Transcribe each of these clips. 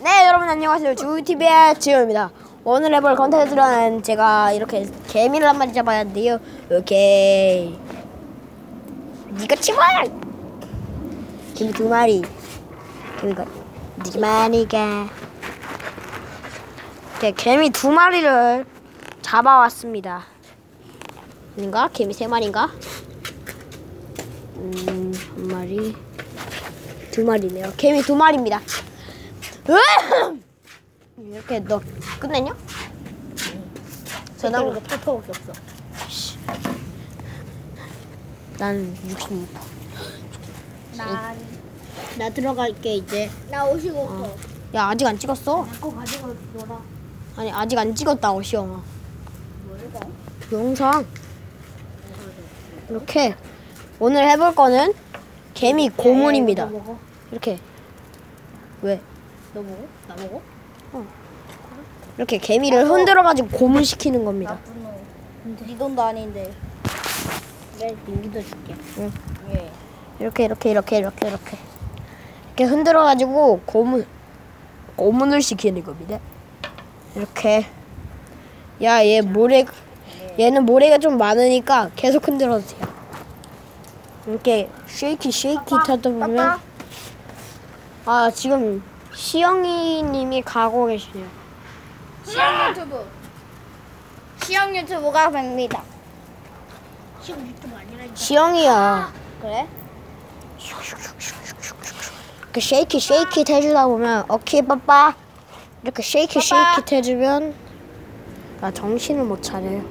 네 여러분 안녕하세요. 주TV의 지호입니다. 오늘 해볼 컨텐츠는 제가 이렇게 개미를 한 마리 잡아야 하는데요. 이렇게 니가 치마! 개미 두 마리. 개미가 네 마리가 이렇게 개미 두 마리를 잡아왔습니다. 아닌가? 개미 세 마리인가? 음, 한 마리. 두 마리네요. 개미 두 마리입니다! 이렇게 너 끝냈냐? 전화 이거 팔퍼밖에 없어. 난 66. 난, 나 들어갈게 이제. 나 55%. 야 아직 안 찍었어. 자꾸 가지고 놀아. 아니 아직 안 찍었다 오시영아. 뭐가? 영상. 이렇게 오늘 해볼 거는 개미 고문입니다. 이렇게 왜? 너 먹어? 나 먹어? 이렇게 개미를 흔들어 가지고 고문시키는 겁니다. 나쁜 놈. 네 돈도 아닌데. 내 민기도 줄게. 응. 예. 이렇게 이렇게 이렇게 이렇게 이렇게 이렇게 흔들어 가지고 고문 고문을 시키는 겁니다. 이렇게 야 얘 모래 얘는 모래가 좀 많으니까 계속 흔들어 주세요. 이렇게 쉐이키 쉐이키 타다 보면. 아 지금 시영이 님이 가고 계시네요. 시영 유튜브. 시영 유튜브가 100입니다. 시영 유튜브 아니라 시영이야. 그래? 이렇게 쉐이키 쉐이키 해주다 보면 오케이 빠빠 이렇게 쉐이키 빠빠. 쉐이키 해주면 나 정신을 못 차려요.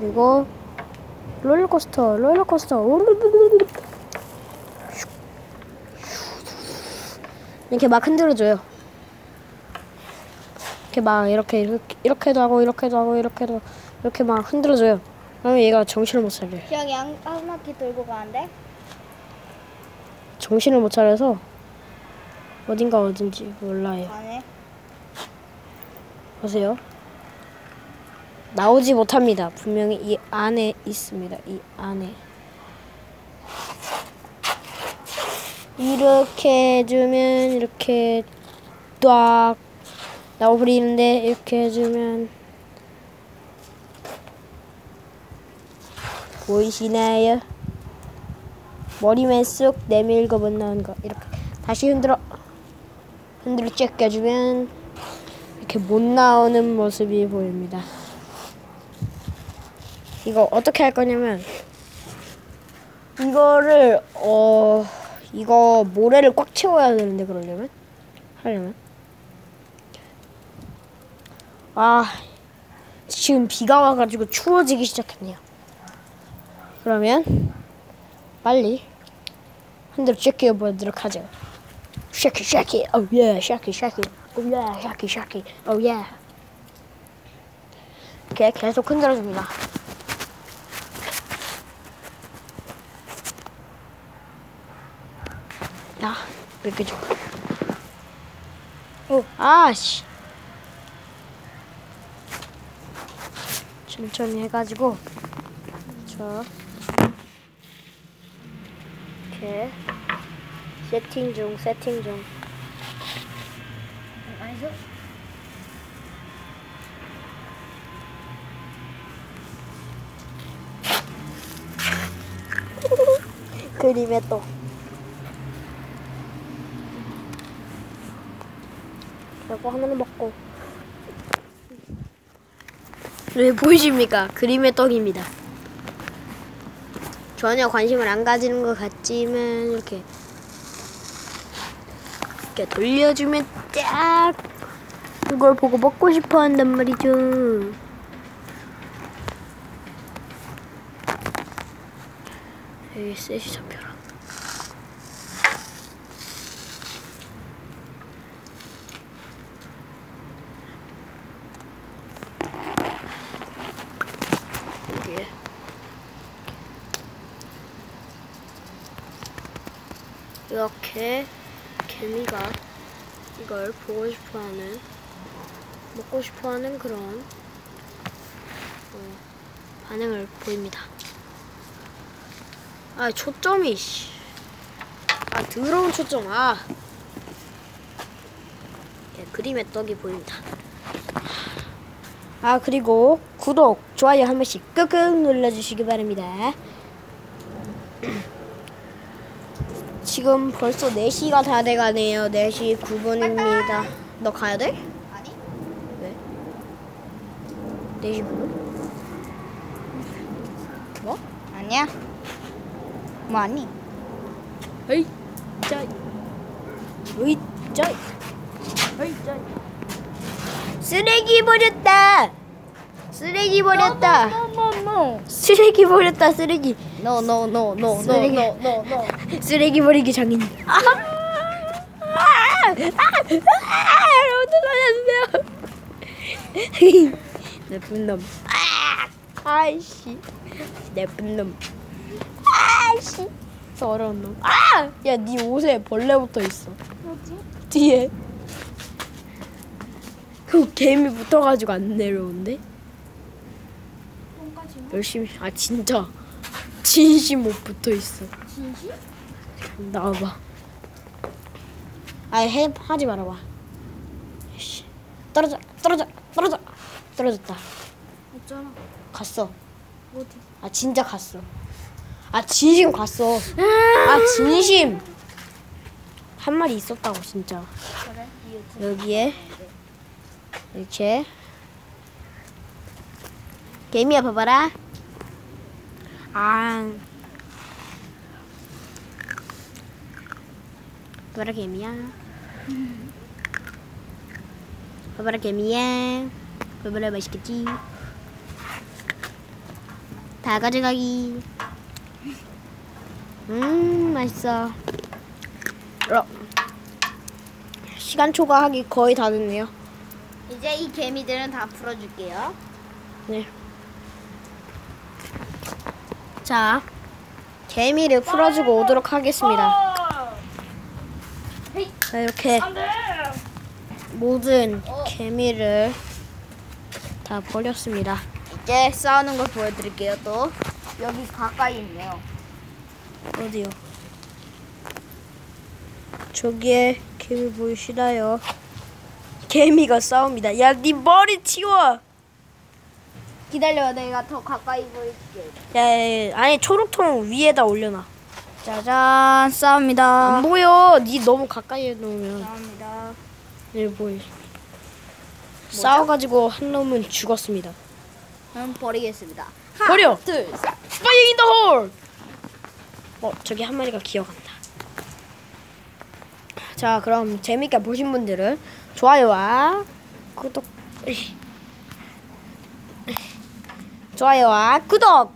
그리고 롤러코스터 롤러코스터 이렇게 막 흔들어줘요. 이렇게 막 이렇게 이렇게 이렇게도 하고 이렇게도 하고 이렇게도 이렇게 막 흔들어줘요. 그러면 얘가 정신을 못 차려요. 시영이 한, 한 바퀴 돌고 가는데? 정신을 못 차려서 어딘가 어딘지 몰라요. 안에? 보세요. 나오지 못합니다. 분명히 이 안에 있습니다. 이 안에. 이렇게 해주면 이렇게 딱 나와버리는데 이렇게 해주면 보이시나요? 머리만 쑥 내밀고 못 나오는 거 이렇게 다시 흔들어 흔들어 째껴주면 이렇게 못 나오는 모습이 보입니다. 이거 어떻게 할 거냐면 이거를 어 이거 모래를 꽉 채워야 되는데 그러려면? 하려면? 아 지금 비가 와가지고 추워지기 시작했네요. 그러면 빨리 흔들어 째껴 보도록 하죠. 샤키 샤키 오예 샤키 샤키 오예 샤키 샤키 오예 계속 흔들어줍니다. 야, 왜 이렇게 좋아? 오, 아씨. 천천히 해가지고, 저, 이렇게, 세팅 중, 세팅 중. 아니죠? 그림에 또. 그리고 하나는 먹고. 왜 보이십니까? 그림의 떡입니다. 전혀 관심을 안 가지는 것 같지만 이렇게 이렇게 돌려주면 딱 그걸 보고 먹고 싶어 한단 말이죠. 여기 셋이 잡혀라. 이게 이렇게 개미가 이걸 보고 싶어하는 먹고 싶어하는 그런 어, 반응을 보입니다. 아 초점이 씨. 아 더러운 초점 아 예, 그림의 떡이 보입니다. 아 그리고 구독, 좋아요 한 번씩 끄끄 눌러주시기 바랍니다. 지금 벌써 4시가 다 돼가네요. 4시 9분입니다. 너 가야 돼? 아니? 왜? 4시 9분? 뭐? 아니야. 뭐 아니? 에이, 짜이. 에이, 짜이. 에이, 짜이. 쓰레기 버렸다. 쓰레기 버렸다. 쓰레기 버렸다. 쓰레기. 노노노노. 쓰레기. 노노노. 쓰레기 버리기 장인. 아! 아! 아! 아! 어떡하냐세요. 나쁜 놈. 아! 아이씨. 나쁜 놈. 아이씨. 더러운 놈. 아! 야, 네 옷에 벌레 붙어 있어. 뭐지? 뒤에. 그 개미 붙어가지고 안 내려온대. 열심히. 아 진짜. 진심 못 붙어 있어. 진심? 나와봐. 아, 해 하지 말아봐. 씨. 떨어져, 떨어져, 떨어져, 떨어졌다. 있잖아. 갔어. 어디? 아 진짜 갔어. 아 진심 갔어. 아 진심. 한 마리 있었다고 진짜. 그래? 여기에 이렇게 개미야 봐봐라. 아. 봐봐라 개미야. 봐봐라 개미야. 봐봐라 맛있겠지. 다 가져가기. 음 맛있어. 어. 시간 초과하기 거의 다 됐네요. 이제 이 개미들은 다 풀어줄게요. 네. 자, 개미를 풀어주고 오도록 하겠습니다. 자, 이렇게 모든 개미를 다 버렸습니다. 이제 싸우는 걸 보여드릴게요. 또 여기 가까이 있네요. 어디요? 저기에 개미 보이시나요? 개미가 싸웁니다. 야, 네 머리 치워! 기다려, 내가 더 가까이 보여줄게. 야, 야, 야, 아니 초록통 위에다 올려놔. 짜잔, 싸웁니다. 안 보여. 네 너무 가까이 해놓으면. 싸웁니다. 네 보이. 싸워가지고 한 놈은 죽었습니다. 그럼 버리겠습니다. 버려. 둘, 셋. Fire in the hole. 어 저기 한 마리가 기어간다. 자 그럼 재밌게 보신 분들은 좋아요와 구독 좋아요와 구독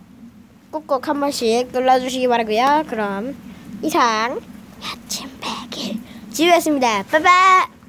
꾹꾹 한 번씩 눌러주시기 바라고요. 그럼 이상 야침 백일 지우였습니다. 빠이빠이.